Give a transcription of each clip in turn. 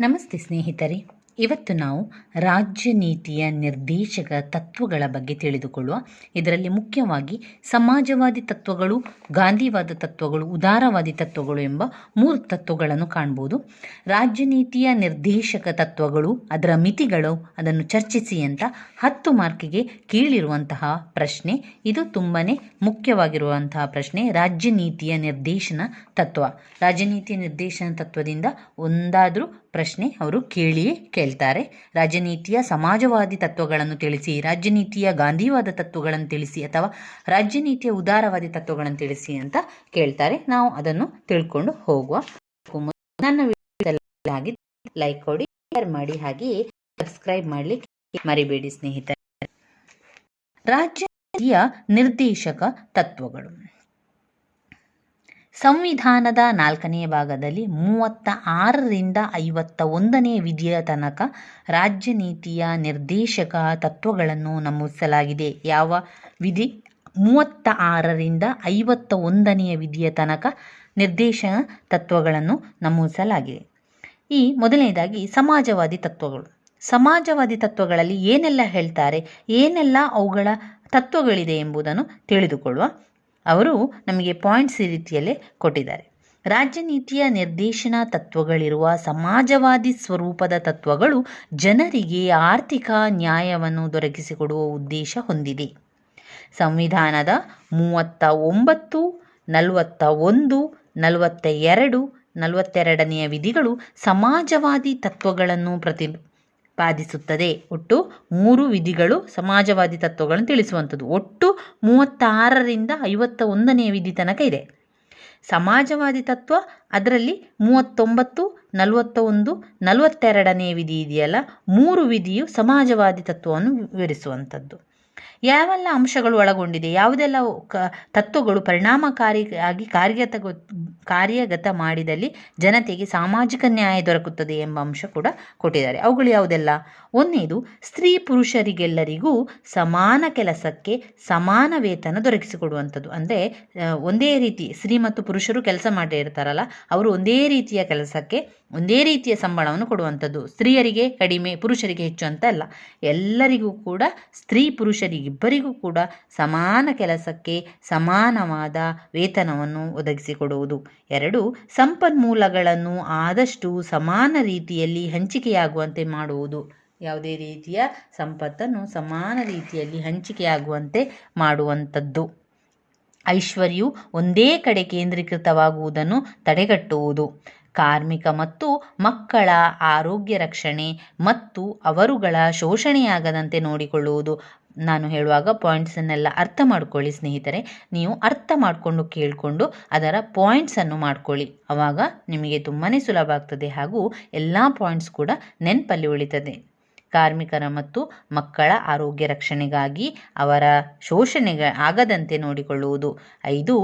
ನಮಸ್ತೆ ಸ್ನೇಹಿತರೆ. ಇವತ್ತು ನಾವು ರಾಜ್ಯ ನೀತಿಯ ನಿರ್ದೇಶಕ ತತ್ವಗಳ ಬಗ್ಗೆ ತಿಳಿದುಕೊಳ್ಳುವ. ಇದರಲ್ಲಿ ಮುಖ್ಯವಾಗಿ ಸಮಾಜವಾದಿ ತತ್ವಗಳು, ಗಾಂಧಿವಾದ ತತ್ವಗಳು, ಉದಾರವಾದಿ ತತ್ವಗಳು ಎಂಬ ಮೂರು ತತ್ವಗಳನ್ನು ಕಾಣ್ಬೋದು. ರಾಜ್ಯ ನೀತಿಯ ನಿರ್ದೇಶಕ ತತ್ವಗಳು, ಅದರ ಮಿತಿಗಳು ಅದನ್ನು ಚರ್ಚಿಸಿ ಅಂತ ಹತ್ತು ಮಾರ್ಕಿಗೆ ಕೀಳಿರುವಂತಹ ಪ್ರಶ್ನೆ. ಇದು ತುಂಬಾ ಮುಖ್ಯವಾಗಿರುವಂತಹ ಪ್ರಶ್ನೆ. ರಾಜ್ಯ ನೀತಿಯ ನಿರ್ದೇಶನ ತತ್ವ. ರಾಜ್ಯ ನೀತಿಯ ನಿರ್ದೇಶನ ತತ್ವದಿಂದ ಒಂದಾದರೂ ಪ್ರಶ್ನೆ ಅವರು ಕೇಳಿಯೇ ಕೇಳ್ತಾರೆ. ರಾಜನೀತಿಯ ಸಮಾಜವಾದಿ ತತ್ವಗಳನ್ನು ತಿಳಿಸಿ ರಾಜ್ಯನೀತಿಯ ಗಾಂಧಿವಾದ ತತ್ವಗಳನ್ನು ತಿಳಿಸಿ ಅಥವಾ ರಾಜ್ಯನೀತಿಯ ಉದಾರವಾದಿ ತತ್ವಗಳನ್ನು ತಿಳಿಸಿ ಅಂತ ಕೇಳ್ತಾರೆ. ನಾವು ಅದನ್ನು ತಿಳ್ಕೊಂಡು ಹೋಗುವ ನನ್ನ ವಿಡಿಯೋ ಲೈಕ್ ಕೊಡಿ ಶೇರ್ ಮಾಡಿ ಹಾಗೆಯೇ ಸಬ್ಸ್ಕ್ರೈಬ್ ಮಾಡಲಿಕ್ಕೆ ಮರಿಬೇಡಿ ಸ್ನೇಹಿತರೆ. ರಾಜ್ಯನೀತಿಯ ನಿರ್ದೇಶಕ ತತ್ವಗಳು. ಸಂವಿಧಾನದ ನಾಲ್ಕನೇ ಭಾಗದಲ್ಲಿ ಮೂವತ್ತ ಆರರಿಂದ ಐವತ್ತ ಒಂದನೇ ವಿಧಿಯ ತನಕ ರಾಜ್ಯ ನೀತಿಯ ನಿರ್ದೇಶಕ ತತ್ವಗಳನ್ನು ನಮೂದಿಸಲಾಗಿದೆ. ಯಾವ ವಿಧಿ? ಮೂವತ್ತ ಆರರಿಂದ ಐವತ್ತ ಒಂದನೆಯ ವಿಧಿಯ ತನಕ ನಿರ್ದೇಶನ ತತ್ವಗಳನ್ನು ನಮೂದಿಸಲಾಗಿದೆ. ಈ ಮೊದಲನೇದಾಗಿ ಸಮಾಜವಾದಿ ತತ್ವಗಳು. ಸಮಾಜವಾದಿ ತತ್ವಗಳಲ್ಲಿ ಏನೆಲ್ಲ ಹೇಳ್ತಾರೆ? ಏನೆಲ್ಲ ಅವುಗಳ ತತ್ವಗಳಿದೆ ಎಂಬುದನ್ನು ತಿಳಿದುಕೊಳ್ಳುವ ಅವರು ನಮಗೆ ಪಾಯಿಂಟ್ಸ್ ಈ ರೀತಿಯಲ್ಲೇ ಕೊಟ್ಟಿದ್ದಾರೆ. ರಾಜ್ಯನೀತಿಯ ನಿರ್ದೇಶನ ತತ್ವಗಳಿರುವ ಸಮಾಜವಾದಿ ಸ್ವರೂಪದ ತತ್ವಗಳು ಜನರಿಗೆ ಆರ್ಥಿಕ ನ್ಯಾಯವನ್ನು ದೊರಕಿಸಿಕೊಡುವ ಉದ್ದೇಶ ಹೊಂದಿದೆ. ಸಂವಿಧಾನದ ಮೂವತ್ತ ಒಂಬತ್ತು ನಲವತ್ತ ಒಂದು ನಲವತ್ತ ಎರಡು ನಲವತ್ತೆರಡನೆಯ ವಿಧಿಗಳು ಸಮಾಜವಾದಿ ತತ್ವಗಳನ್ನು ಪ್ರತಿ ಪಾದಿಸುತ್ತದೆ ಒಟ್ಟು ಮೂರು ವಿಧಿಗಳು ಸಮಾಜವಾದಿ ತತ್ವಗಳನ್ನು ತಿಳಿಸುವಂಥದ್ದು. ಒಟ್ಟು ಮೂವತ್ತಾರರಿಂದ ಐವತ್ತ ಒಂದನೆಯ ವಿಧಿ ತನಕ ಇದೆ. ಸಮಾಜವಾದಿ ತತ್ವ ಅದರಲ್ಲಿ ಮೂವತ್ತೊಂಬತ್ತು ನಲವತ್ತ ಒಂದು ನಲವತ್ತೆರಡನೇ ವಿಧಿ ಇದೆಯಲ್ಲ, ಮೂರು ವಿಧಿಯು ಸಮಾಜವಾದಿ ತತ್ವವನ್ನು ವಿವರಿಸುವಂಥದ್ದು. ಯಾವೆಲ್ಲ ಅಂಶಗಳು ಒಳಗೊಂಡಿದೆ? ಯಾವುದೆಲ್ಲ ಕ, ತತ್ವಗಳು ಪರಿಣಾಮಕಾರಿಯಾಗಿ ಕಾರ್ಯಗತ ಕಾರ್ಯಗತ ಮಾಡಿದಲ್ಲಿ ಜನತೆಗೆ ಸಾಮಾಜಿಕ ನ್ಯಾಯ ದೊರಕುತ್ತದೆ ಎಂಬ ಅಂಶ ಕೂಡ ಕೊಟ್ಟಿದ್ದಾರೆ. ಅವುಗಳು ಯಾವುದೆಲ್ಲ? ಒಂದನೇದು, ಸ್ತ್ರೀ ಪುರುಷರಿಗೆಲ್ಲರಿಗೂ ಸಮಾನ ಕೆಲಸಕ್ಕೆ ಸಮಾನ ವೇತನ ದೊರಕಿಸಿಕೊಡುವಂಥದ್ದು. ಅಂದರೆ ಒಂದೇ ರೀತಿ, ಸ್ತ್ರೀ ಮತ್ತು ಪುರುಷರು ಕೆಲಸ ಮಾಡಿರ್ತಾರಲ್ಲ ಅವರು ಒಂದೇ ರೀತಿಯ ಕೆಲಸಕ್ಕೆ ಒಂದೇ ರೀತಿಯ ಸಂಬಳವನ್ನು ಕೊಡುವಂಥದ್ದು. ಸ್ತ್ರೀಯರಿಗೆ ಕಡಿಮೆ, ಪುರುಷರಿಗೆ ಹೆಚ್ಚು ಅಂತ ಅಲ್ಲ. ಎಲ್ಲರಿಗೂ ಕೂಡ, ಸ್ತ್ರೀ ಪುರುಷರಿಗಿಬ್ಬರಿಗೂ ಕೂಡ ಸಮಾನ ಕೆಲಸಕ್ಕೆ ಸಮಾನವಾದ ವೇತನವನ್ನು ಒದಗಿಸಿಕೊಡುವುದು. ಎರಡು, ಸಂಪನ್ಮೂಲಗಳನ್ನು ಆದಷ್ಟು ಸಮಾನ ರೀತಿಯಲ್ಲಿ ಹಂಚಿಕೆಯಾಗುವಂತೆ ಮಾಡುವುದು. ಯಾವುದೇ ರೀತಿಯ ಸಂಪತ್ತನ್ನು ಸಮಾನ ರೀತಿಯಲ್ಲಿ ಹಂಚಿಕೆಯಾಗುವಂತೆ ಮಾಡುವಂಥದ್ದು. ಐಶ್ವರ್ಯವು ಒಂದೇ ಕಡೆ ಕೇಂದ್ರೀಕೃತವಾಗುವುದನ್ನು ತಡೆಗಟ್ಟುವುದು. ಕಾರ್ಮಿಕ ಮತ್ತು ಮಕ್ಕಳ ಆರೋಗ್ಯ ರಕ್ಷಣೆ ಮತ್ತು ಅವರುಗಳ ಶೋಷಣೆಯಾಗದಂತೆ ನೋಡಿಕೊಳ್ಳುವುದು. ನಾನು ಹೇಳುವಾಗ ಪಾಯಿಂಟ್ಸನ್ನೆಲ್ಲ ಅರ್ಥ ಮಾಡ್ಕೊಳ್ಳಿ ಸ್ನೇಹಿತರೆ. ನೀವು ಅರ್ಥ ಮಾಡಿಕೊಂಡು ಕೇಳಿಕೊಂಡು ಅದರ ಪಾಯಿಂಟ್ಸನ್ನು ಮಾಡ್ಕೊಳ್ಳಿ. ಆವಾಗ ನಿಮಗೆ ತುಂಬಾ ಸುಲಭ ಆಗ್ತದೆ ಹಾಗೂ ಎಲ್ಲ ಪಾಯಿಂಟ್ಸ್ ಕೂಡ ನೆನಪಲ್ಲಿ ಉಳಿತದೆ. ಕಾರ್ಮಿಕರ ಮತ್ತು ಮಕ್ಕಳ ಆರೋಗ್ಯ ರಕ್ಷಣೆಗಾಗಿ ಅವರ ಶೋಷಣೆಗೆ ಆಗದಂತೆ ನೋಡಿಕೊಳ್ಳುವುದು. ಐದು,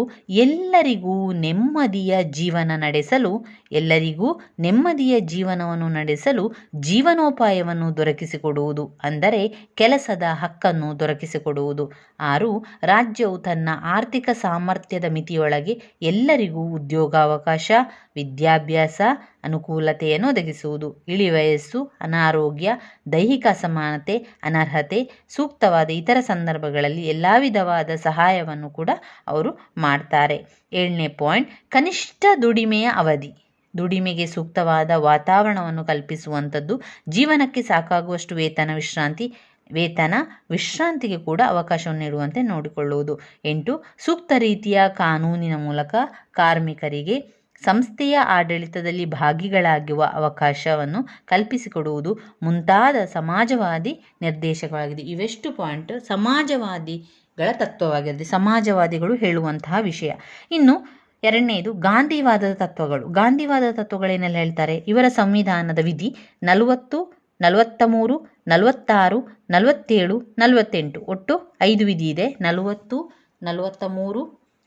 ಎಲ್ಲರಿಗೂ ನೆಮ್ಮದಿಯ ಜೀವನ ನಡೆಸಲು, ಎಲ್ಲರಿಗೂ ನೆಮ್ಮದಿಯ ಜೀವನವನ್ನು ನಡೆಸಲು ಜೀವನೋಪಾಯವನ್ನು ದೊರಕಿಸಿಕೊಡುವುದು, ಅಂದರೆ ಕೆಲಸದ ಹಕ್ಕನ್ನು ದೊರಕಿಸಿಕೊಡುವುದು. ಆರು, ರಾಜ್ಯವು ತನ್ನ ಆರ್ಥಿಕ ಸಾಮರ್ಥ್ಯದ ಮಿತಿಯೊಳಗೆ ಎಲ್ಲರಿಗೂ ಉದ್ಯೋಗಾವಕಾಶ, ವಿದ್ಯಾಭ್ಯಾಸ ಅನುಕೂಲತೆಯನ್ನು ಒದಗಿಸುವುದು. ಇಳಿವಯಸ್ಸು ಅನಾರೋಗ್ಯ, ದೈಹಿಕ ಅಸಮಾನತೆ, ಅನರ್ಹತೆ, ಸೂಕ್ತವಾದ ಇತರ ಸಂದರ್ಭಗಳಲ್ಲಿ ಎಲ್ಲ ವಿಧವಾದ ಸಹಾಯವನ್ನು ಕೂಡ ಅವರು ಮಾಡ್ತಾರೆ. ಏಳನೇ ಪಾಯಿಂಟ್, ಕನಿಷ್ಠ ದುಡಿಮೆಯ ಅವಧಿ. ದುಡಿಮೆಗೆ ಸೂಕ್ತವಾದ ವಾತಾವರಣವನ್ನು ಕಲ್ಪಿಸುವಂಥದ್ದು ಜೀವನಕ್ಕೆ ಸಾಕಾಗುವಷ್ಟು ವೇತನ ವಿಶ್ರಾಂತಿ, ವೇತನ ವಿಶ್ರಾಂತಿಗೆ ಕೂಡ ಅವಕಾಶವನ್ನು ನೀಡುವಂತೆ ನೋಡಿಕೊಳ್ಳುವುದು. ಎಂಟು, ಸೂಕ್ತ ರೀತಿಯ ಕಾನೂನಿನ ಮೂಲಕ ಕಾರ್ಮಿಕರಿಗೆ ಸಂಸ್ಥೆಯ ಆಡಳಿತದಲ್ಲಿ ಭಾಗಿಗಳಾಗುವ ಅವಕಾಶವನ್ನು ಕಲ್ಪಿಸಿಕೊಡುವುದು ಮುಂತಾದ ಸಮಾಜವಾದಿ ನಿರ್ದೇಶಕವಾಗಿದೆ. ಇವೆಷ್ಟು ಪಾಯಿಂಟ್? ಸಮಾಜವಾದಿಗಳ ತತ್ವವಾಗಿದೆ. ಸಮಾಜವಾದಿಗಳು ಹೇಳುವಂತಹ ವಿಷಯ. ಇನ್ನು ಎರಡನೇದು ಗಾಂಧಿವಾದದ ತತ್ವಗಳು. ಗಾಂಧಿವಾದದ ತತ್ವಗಳೇನೆಲ್ಲ ಹೇಳ್ತಾರೆ? ಇವರ ಸಂವಿಧಾನದ ವಿಧಿ ನಲವತ್ತು ನಲವತ್ತ ಮೂರು ನಲವತ್ತಾರು, ನಲವತ್ತೇಳು, ನಲವತ್ತೆಂಟು. ಒಟ್ಟು ಐದು ವಿಧಿ ಇದೆ. ನಲವತ್ತು ನಲವತ್ತ ಮೂರು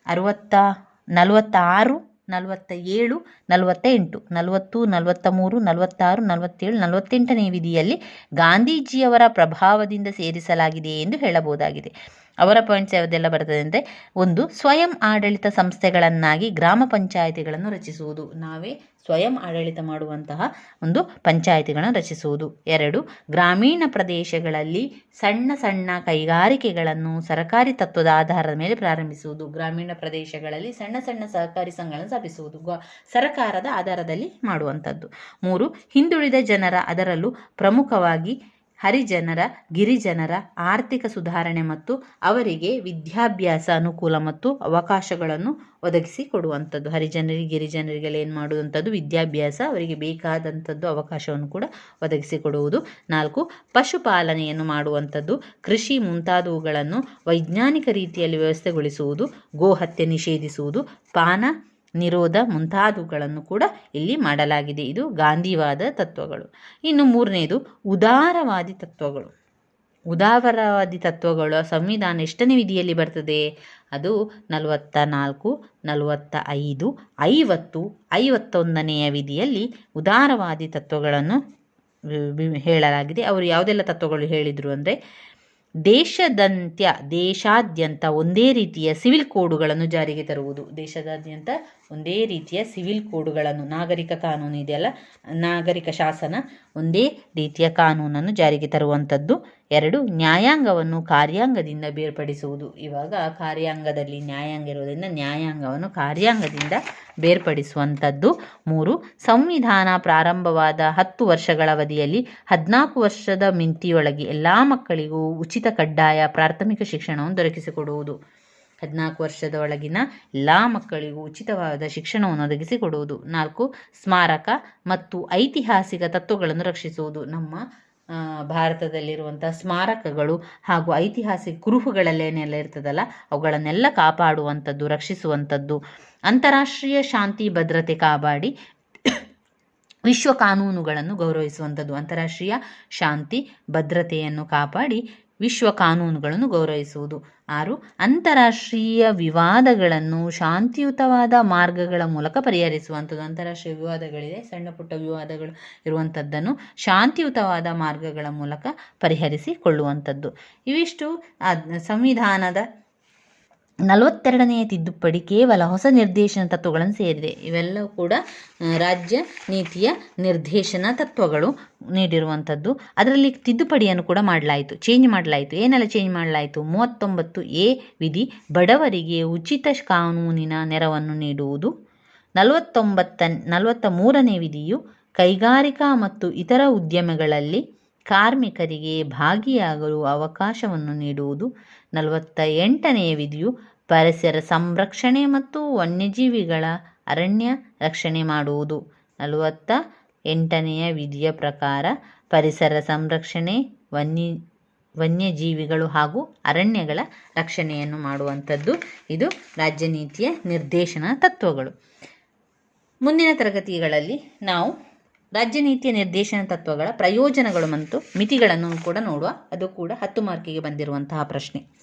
ಅರವತ್ತ, ನಲವತ್ತಾರು ನಲವತ್ತ ಏಳು ನಲವತ್ತ ಎಂಟು ನಲವತ್ತು ನಲವತ್ತ ಮೂರು ನಲವತ್ತಾರು, ನಲವತ್ತೇಳು, ನಲವತ್ತೆಂಟನೇ ವಿಧಿಯಲ್ಲಿ ಗಾಂಧೀಜಿಯವರ ಪ್ರಭಾವದಿಂದ ಸೇರಿಸಲಾಗಿದೆ ಎಂದು ಹೇಳಬಹುದಾಗಿದೆ. ಅವರ ಪಾಯಿಂಟ್ಸ್ ಯಾವುದೆಲ್ಲ ಬರ್ತದೆ ಅಂದರೆ ಒಂದು ಸ್ವಯಂ ಆಡಳಿತ ಸಂಸ್ಥೆಗಳನ್ನಾಗಿ ಗ್ರಾಮ ಪಂಚಾಯಿತಿಗಳನ್ನು ರಚಿಸುವುದು. ನಾವೇ ಸ್ವಯಂ ಆಡಳಿತ ಮಾಡುವಂತಹ ಒಂದು ಪಂಚಾಯಿತಿಗಳನ್ನು ರಚಿಸುವುದು. ಎರಡು, ಗ್ರಾಮೀಣ ಪ್ರದೇಶಗಳಲ್ಲಿ ಸಣ್ಣ ಸಣ್ಣ ಕೈಗಾರಿಕೆಗಳನ್ನು ಸರ್ಕಾರಿ ತತ್ವದ ಆಧಾರದ ಮೇಲೆ ಪ್ರಾರಂಭಿಸುವುದು. ಗ್ರಾಮೀಣ ಪ್ರದೇಶಗಳಲ್ಲಿ ಸಣ್ಣ ಸಣ್ಣ ಸಹಕಾರಿ ಸಂಘಗಳನ್ನು ಸ್ಥಾಪಿಸುವುದು. ಸರ್ಕಾರದ ಆಧಾರದಲ್ಲಿ ಮಾಡುವಂಥದ್ದು. ಮೂರು, ಹಿಂದುಳಿದ ಜನರ ಅದರಲ್ಲೂ ಪ್ರಮುಖವಾಗಿ ಹರಿಜನರ, ಗಿರಿಜನರ ಆರ್ಥಿಕ ಸುಧಾರಣೆ ಮತ್ತು ಅವರಿಗೆ ವಿದ್ಯಾಭ್ಯಾಸ ಅನುಕೂಲ ಮತ್ತು ಅವಕಾಶಗಳನ್ನು ಒದಗಿಸಿ ಕೊಡುವಂಥದ್ದು. ಹರಿಜನರಿಗೆ, ಗಿರಿಜನರಿಗೆಲ್ಲ ಏನು ಮಾಡುವಂಥದ್ದು? ವಿದ್ಯಾಭ್ಯಾಸ, ಅವರಿಗೆ ಬೇಕಾದಂಥದ್ದು ಅವಕಾಶವನ್ನು ಕೂಡ ಒದಗಿಸಿ ಕೊಡುವುದು. ನಾಲ್ಕು, ಪಶುಪಾಲನೆಯನ್ನು ಮಾಡುವಂಥದ್ದು. ಕೃಷಿ ಮುಂತಾದವುಗಳನ್ನು ವೈಜ್ಞಾನಿಕ ರೀತಿಯಲ್ಲಿ ವ್ಯವಸ್ಥೆಗೊಳಿಸುವುದು. ಗೋಹತ್ಯೆ ನಿಷೇಧಿಸುವುದು. ಪಾನ ನಿರೋಧ ಮುಂತಾದವುಗಳನ್ನು ಕೂಡ ಇಲ್ಲಿ ಮಾಡಲಾಗಿದೆ. ಇದು ಗಾಂಧಿವಾದ ತತ್ವಗಳು. ಇನ್ನು ಮೂರನೇದು, ಉದಾರವಾದಿ ತತ್ವಗಳು. ಉದಾರವಾದಿ ತತ್ವಗಳು ಸಂವಿಧಾನ ಎಷ್ಟನೇ ವಿಧಿಯಲ್ಲಿ ಬರ್ತದೆ? ಅದು ನಲವತ್ತ ನಾಲ್ಕು ನಲವತ್ತ ಐದು ಐವತ್ತು, ಐವತ್ತೊಂದನೆಯ ವಿಧಿಯಲ್ಲಿ ಉದಾರವಾದಿ ತತ್ವಗಳನ್ನು ಹೇಳಲಾಗಿದೆ. ಅವರು ಯಾವುದೆಲ್ಲ ತತ್ವಗಳು ಹೇಳಿದರು ಅಂದರೆ, ದೇಶದಂತ್ಯ, ದೇಶಾದ್ಯಂತ ಒಂದೇ ರೀತಿಯ ಸಿವಿಲ್ ಕೋಡುಗಳನ್ನು ಜಾರಿಗೆ ತರುವುದು. ದೇಶದಾದ್ಯಂತ ಒಂದೇ ರೀತಿಯ ಸಿವಿಲ್ ಕೋಡ್ಗಳನ್ನು, ನಾಗರಿಕ ಕಾನೂನು ಇದೆಯಲ್ಲ, ನಾಗರಿಕ ಶಾಸನ ಒಂದೇ ರೀತಿಯ ಕಾನೂನನ್ನು ಜಾರಿಗೆ ತರುವಂಥದ್ದು. ಎರಡು, ನ್ಯಾಯಾಂಗವನ್ನು ಕಾರ್ಯಾಂಗದಿಂದ ಬೇರ್ಪಡಿಸುವುದು. ಇವಾಗ ಕಾರ್ಯಾಂಗದಲ್ಲಿ ನ್ಯಾಯಾಂಗ ಇರುವುದರಿಂದ ನ್ಯಾಯಾಂಗವನ್ನು ಕಾರ್ಯಾಂಗದಿಂದ ಬೇರ್ಪಡಿಸುವಂಥದ್ದು. ಮೂರು, ಸಂವಿಧಾನ ಪ್ರಾರಂಭವಾದ ಹತ್ತು ವರ್ಷಗಳ ಅವಧಿಯಲ್ಲಿ ಹದಿನಾಲ್ಕು ವರ್ಷದ ಮಿಂತಿಯೊಳಗೆ ಎಲ್ಲ ಮಕ್ಕಳಿಗೂ ಉಚಿತ ಕಡ್ಡಾಯ ಪ್ರಾಥಮಿಕ ಶಿಕ್ಷಣವನ್ನು ದೊರಕಿಸಿಕೊಡುವುದು. ಹದಿನಾಲ್ಕು ವರ್ಷದ ಒಳಗಿನ ಎಲ್ಲಾ ಮಕ್ಕಳಿಗೂ ಉಚಿತವಾದ ಶಿಕ್ಷಣವನ್ನು ಒದಗಿಸಿಕೊಡುವುದು. ನಾಲ್ಕು, ಸ್ಮಾರಕ ಮತ್ತು ಐತಿಹಾಸಿಕ ತತ್ವಗಳನ್ನು ರಕ್ಷಿಸುವುದು. ನಮ್ಮ ಭಾರತದಲ್ಲಿರುವಂಥ ಸ್ಮಾರಕಗಳು ಹಾಗೂ ಐತಿಹಾಸಿಕ ಕುರುಹುಗಳಲ್ಲೇನೆಲ್ಲ ಇರ್ತದಲ್ಲ, ಅವುಗಳನ್ನೆಲ್ಲ ಕಾಪಾಡುವಂಥದ್ದು, ರಕ್ಷಿಸುವಂಥದ್ದು. ಅಂತಾರಾಷ್ಟ್ರೀಯ ಶಾಂತಿ, ಭದ್ರತೆ, ಕಾಪಾಡಿ ವಿಶ್ವ ಕಾನೂನುಗಳನ್ನು ಗೌರವಿಸುವಂಥದ್ದು. ಅಂತಾರಾಷ್ಟ್ರೀಯ ಶಾಂತಿ, ಭದ್ರತೆಯನ್ನು ಕಾಪಾಡಿ ವಿಶ್ವ ಕಾನೂನುಗಳನ್ನು ಗೌರವಿಸುವುದು. ಆರು, ಅಂತಾರಾಷ್ಟ್ರೀಯ ವಿವಾದಗಳನ್ನು ಶಾಂತಿಯುತವಾದ ಮಾರ್ಗಗಳ ಮೂಲಕ ಪರಿಹರಿಸುವಂಥದ್ದು. ಅಂತಾರಾಷ್ಟ್ರೀಯ ವಿವಾದಗಳಿದೆ, ಸಣ್ಣ ಪುಟ್ಟ ವಿವಾದಗಳು ಇರುವಂಥದ್ದನ್ನು ಶಾಂತಿಯುತವಾದ ಮಾರ್ಗಗಳ ಮೂಲಕ ಪರಿಹರಿಸಿಕೊಳ್ಳುವಂಥದ್ದು. ಇವಿಷ್ಟು ಸಂವಿಧಾನದ ನಲವತ್ತೆರಡನೆಯ ತಿದ್ದುಪಡಿ ಕೇವಲ ಹೊಸ ನಿರ್ದೇಶನ ತತ್ವಗಳನ್ನು ಸೇರಿದೆ. ಇವೆಲ್ಲವೂ ಕೂಡ ರಾಜ್ಯ ನೀತಿಯ ನಿರ್ದೇಶನ ತತ್ವಗಳು ನೀಡಿರುವಂಥದ್ದು. ಅದರಲ್ಲಿ ತಿದ್ದುಪಡಿಯನ್ನು ಕೂಡ ಮಾಡಲಾಯಿತು ಚೇಂಜ್ ಮಾಡಲಾಯಿತು. ಏನೆಲ್ಲ ಚೇಂಜ್ ಮಾಡಲಾಯಿತು? ಮೂವತ್ತೊಂಬತ್ತು ಎ ವಿಧಿ ಬಡವರಿಗೆ ಉಚಿತ ಕಾನೂನಿನ ನೆರವನ್ನು ನೀಡುವುದು. ನಲವತ್ತೊಂಬತ್ತ ನಲವತ್ತ ಮೂರನೇ ವಿಧಿಯು ಕೈಗಾರಿಕಾ ಮತ್ತು ಇತರ ಉದ್ಯಮಗಳಲ್ಲಿ ಕಾರ್ಮಿಕರಿಗೆ ಭಾಗಿಯಾಗಲು ಅವಕಾಶವನ್ನು ನೀಡುವುದು. ನಲವತ್ತ ಎಂಟನೆಯ ವಿಧಿಯು ಪರಿಸರ ಸಂರಕ್ಷಣೆ ಮತ್ತು ವನ್ಯಜೀವಿಗಳ ಅರಣ್ಯ ರಕ್ಷಣೆ ಮಾಡುವುದು. ನಲವತ್ತ ಎಂಟನೆಯ ವಿಧಿಯ ಪ್ರಕಾರ ಪರಿಸರ ಸಂರಕ್ಷಣೆ, ವನ್ಯ, ವನ್ಯಜೀವಿಗಳು ಹಾಗೂ ಅರಣ್ಯಗಳ ರಕ್ಷಣೆಯನ್ನು ಮಾಡುವಂಥದ್ದು. ಇದು ರಾಜ್ಯ ನೀತಿಯ ನಿರ್ದೇಶನ ತತ್ವಗಳು. ಮುಂದಿನ ತರಗತಿಗಳಲ್ಲಿ ನಾವು ರಾಜ್ಯ ನೀತಿಯ ನಿರ್ದೇಶನ ತತ್ವಗಳ ಪ್ರಯೋಜನಗಳು ಮತ್ತು ಮಿತಿಗಳನ್ನು ಕೂಡ ನೋಡುವ, ಅದು ಕೂಡ ಹತ್ತು ಮಾರ್ಕಿಗೆ ಬಂದಿರುವಂತಹ ಪ್ರಶ್ನೆ.